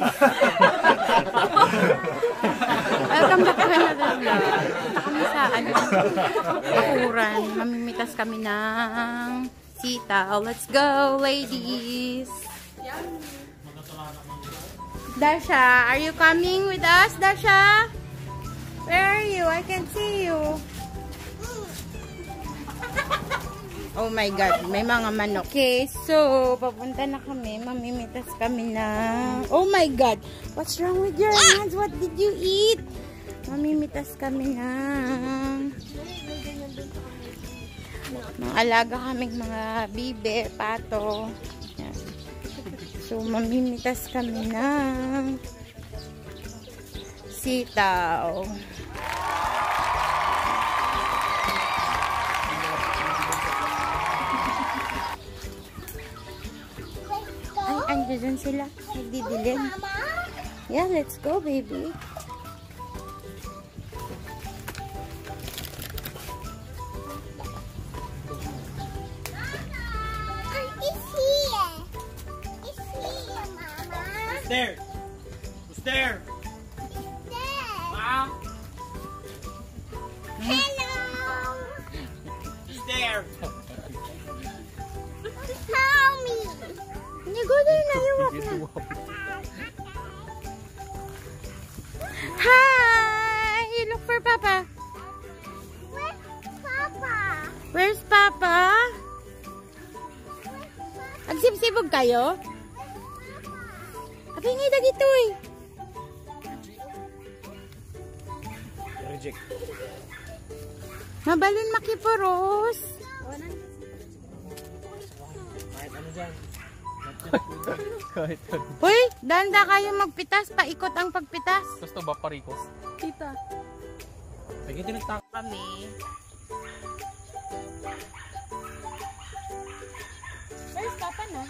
Welcome back to another vlog. Kami sa ano, bakuran. Mamimitas kami ng sitaw. Let's go, ladies! Dasha, are you coming with us, Dasha? Where are you? I can see you. Oh my God, may mga manok. Okay, so, papunta na kami. Mamimitas kami na... Oh my God, what's wrong with your hands? What did you eat? Mamimitas kami na... Mga alaga kaming mga bibe, pato. Yan. So, mamimitas kami ng sitaw. Ay, andyan sila. Nagdidilim. Yeah, let's go, baby. Naiwak na. Hi! You look for Papa. Where's Papa? Where's Papa? Agsibsibog kayo? Abi nga dagito eh. Reject. Mabalin makiporos. Kahit ano dyan. Kahit ano. Uy, danda kayo magpitas. Paikot ang pagpitas. Gusto ba parikos? Tita. Lagi tinagtak. Kami. Where's Papa na?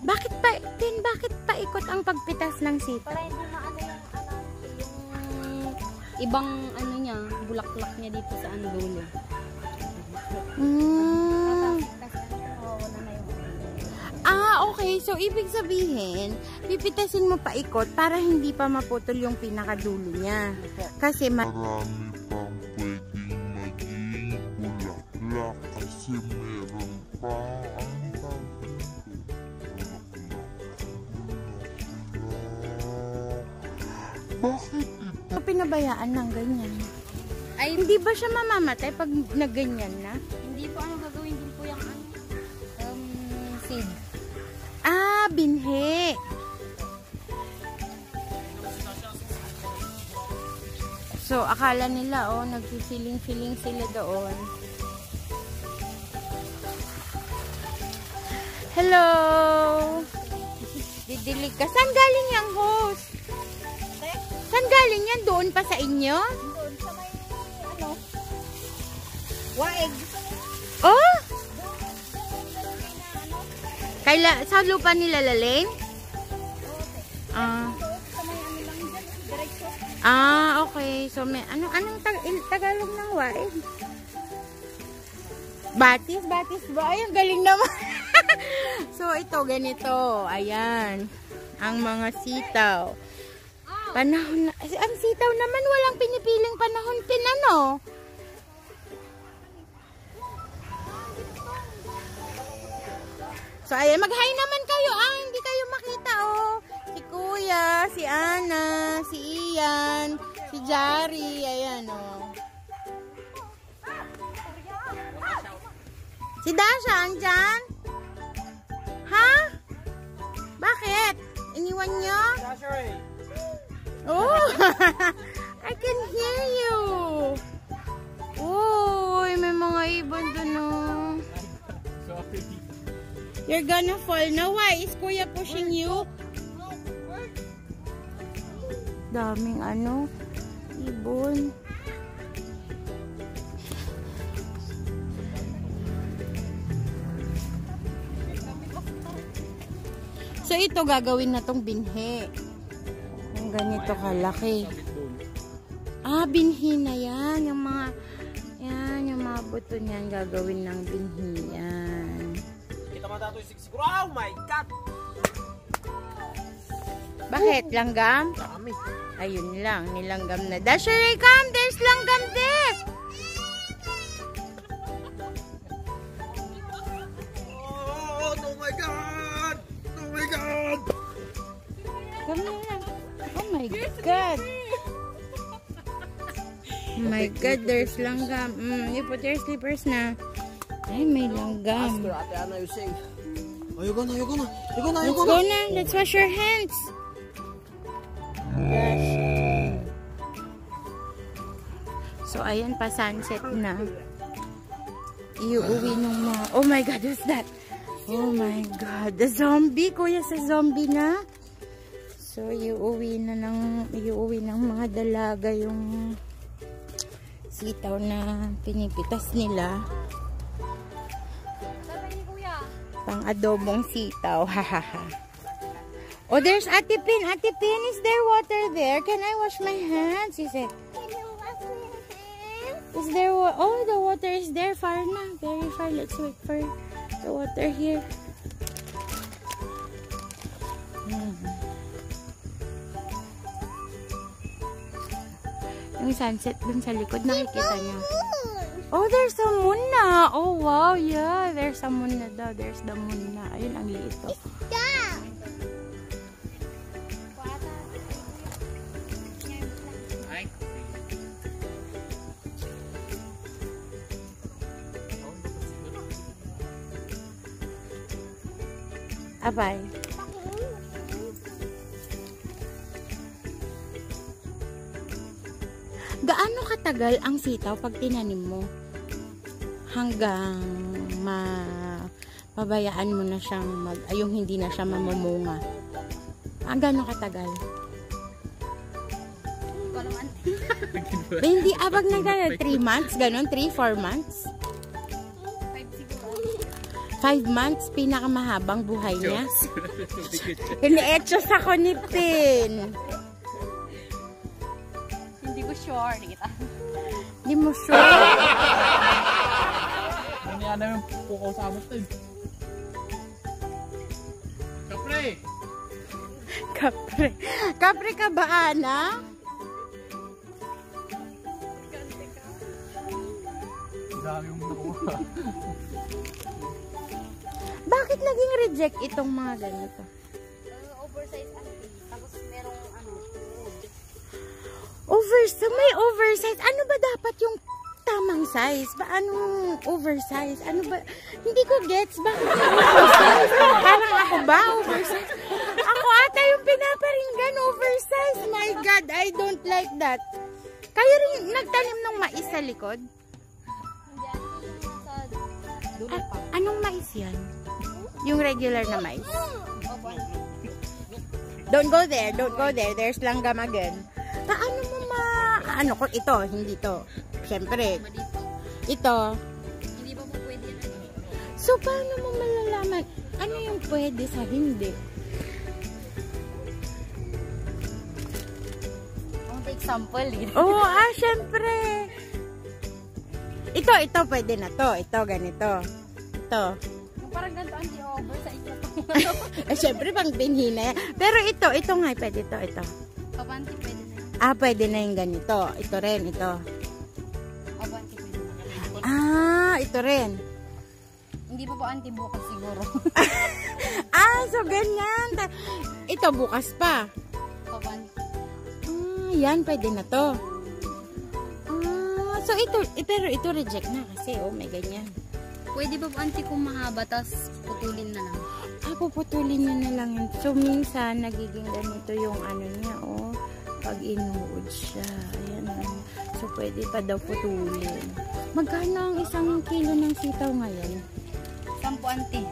Bakit pa, Tin, bakit paikot ang pagpitas ng sita? Para hindi maano yung ano. yung ibang ano niya, bulaklak niya dito sa ano dulo. Mm. So, ibig sabihin, pipitasin mo paikot para hindi pa maputol yung pinakadulo niya. Kasi ma- Marami pang pwedeng maging bulaklak kasi meron pa ang. Bakit ito? pinabayaan ng ganyan. Ay, Hindi ba siya mamamatay pag nagganyan na? Ah, binhi. So, akala nila, oh, nagsisiling-siling sila doon. Hello! Didilig ka. Saan galing yung host? Saan galing yan? Doon pa sa inyo? Doon sa may ano. Waeg. Oh! Kaila, sa lupa nila laling? Ah. Ah, okay. So, may, ano, anong tag Tagalog ng waig? Batis? Batis ba? Ay, ang galing naman. so, ito, ganito. Ayan. Ang mga sitaw. Panahon na, ang sitaw naman, walang pinipiling panahon pinano. So, ayan, mag-hi naman kayo. Ah, hindi kayo makita, oh. Si Kuya, si Ana, si Ian, si Jari, ayan, oh. Si Dasha, andyan? Ha? Bakit? Iniwan nyo? Dasher Oh, You're gonna fall now. Why? Is Kuya pushing you? Daming ano, ibon. So ito gagawin na tong binhi. Yung ganito kalaki. Ah, binhi na yan. Yung mga, yan, yung mga buto niyan gagawin ng binhi yan. Yung siksik. Oh my God! Bakit? Langgam? Dami. Ayun lang, nilanggam na. Dasher, come! There's langgam there! Oh, oh my God! Oh my God! Come na. Oh my God. Oh my God, there's langgam. Mm, you put your slippers na. Ay, may langgam. Ate Ana, you say. Ayoko na, ayoko na. Ayoko na, Let's go na. Let's wash your hands. So, ayan pa, sunset na. Iuwi nung mga... Oh my God, what's that? Oh my God. The zombie. Kuya, sa zombie na. So, iuwi na ng... Iuwi ng mga dalaga yung sitaw na pinipitas nila. Pang adobong sitaw. Oh, there's Ate Pin. Ate Pin, is there water there? Can I wash my hands? He said, Can you wash your hands? is there wa- Oh, the water is there. Far na. Very far. Let's wait for the water here. Hmm. Yung sunset dun sa likod, nakikita niyo. Oh, there's a moon na. Oh, wow. Yeah, there's a moon na daw. There's the moon na. Ayun, ang liit oh. Stop! Ay. Abay. Gaano katagal ang sitaw pag tinanim mo? Hanggang ma pabayaan mo na siyang mag ay, yung hindi na siya mamumunga. Ang gaano katagal? Hindi abag na 3 months, ganon, 3 4 months. Five siguro. 5 months pinakamahabang buhay niya. Inietso sa konipin. Hindi ko sure. Hindi mo sure. Ano niya na yung pukaw sa amos din? Kapre! Kapre. Kapre ka ba, Ana? Dami yung nakuha. Bakit naging reject itong mga ganito? Uh, oversize auntie. Tapos merong ano. Oversize. May oversize. Ano ba dapat yung tamang size? Ba anong oversize? Ano ba? Hindi ko gets. Bakit? Parang ako ba? Oversize? Ako ata yung pinaparinggan. Oversize. My God, I don't like that. Kayo rin nagtanim ng mais sa likod? A- anong mais yan? Yung regular na mais? Don't go there. Don't go there. There's langgam again. Paano mo ma... Ano ko? Ito. Hindi to. Siyempre. Ito. Hindi pa po pwede yan. So, paano mo malalaman? Ano yung pwede sa hindi? Ang example eh. Oo, ah, syempre. Ito, ito, pwede na to. Ito, ganito. Ito. Parang ganito auntie oversize na to. Eh, syempre, pang binhi na yan. Pero ito, ito nga, pwede to, ito. Auntie pwede na. Ah, pwede na yung ganito. Ito rin, ito. Ah, ito rin. Hindi pa po auntie bukas siguro. Ah, so ganyan. Ito, bukas pa. Auntie. Ah, yan, pwede na to. Ah, so ito, eh, pero ito reject na kasi, oh, may ganyan. Pwede ba po auntie kung mahaba tas putulin na lang? Ah, puputulin niya na lang yun. So, minsan, nagiging ganito yung ano niya, oh. Pag inuod siya. Ayan, oh. So, pwede pa daw putulin. Magkano ang isang kilo ng sitaw ngayon? Sampo auntie.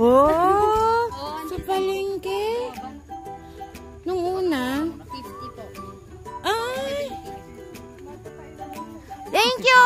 Oh! Oo, Sa palengke? Nung una? 50 po. Ay! Thank you!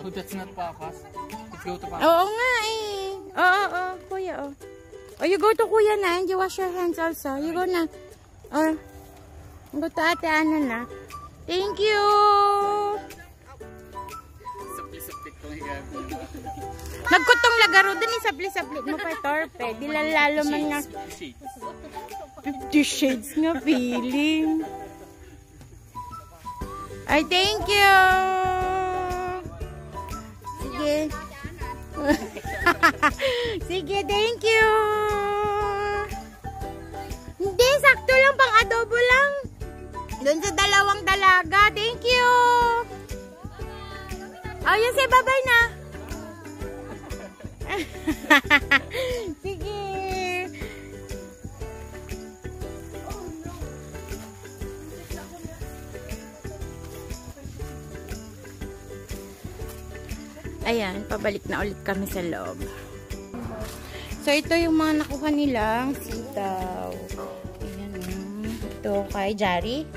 Oh, that's not papas. Let's go to papas. Oo nga eh. Oo, oo, kuya, oh. Oh, you go to kuya na and you wash your hands also. You go na. Oh. Go to ate Ana na. Thank you! Sapli-sapli Nagkutong lagaro dun, isapli-sapli mo pa torpe. Di lalo man nga. Fifty shades nga feeling. Ay, thank you! Sige. Ayan, pabalik na ulit kami sa loob. So, ito yung mga nakuha nilang sitaw. Ayan, oh. ito kay Jari.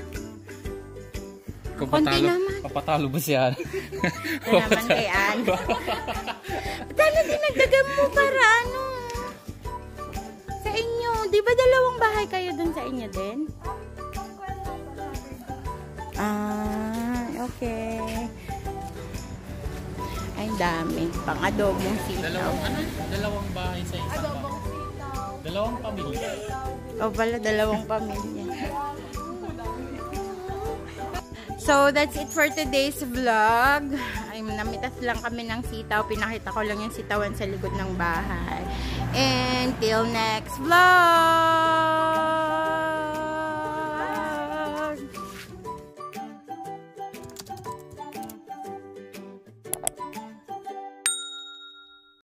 Konti naman. papatalo ba siya? Ito naman kay Ann. Paano dinagdagan mo para ano? Sa inyo. Di ba dalawang bahay kayo dun sa inyo din? Ah, okay. Dami. Pang adobong sitaw. dalawang, ano? Dalawang bahay sa isang bahay. Dalawang pamilya. O pala, dalawang pamilya. So, that's it for today's vlog. Ay, namitas lang kami ng sitaw. Pinakita ko lang yung sitawan sa likod ng bahay. And till next vlog!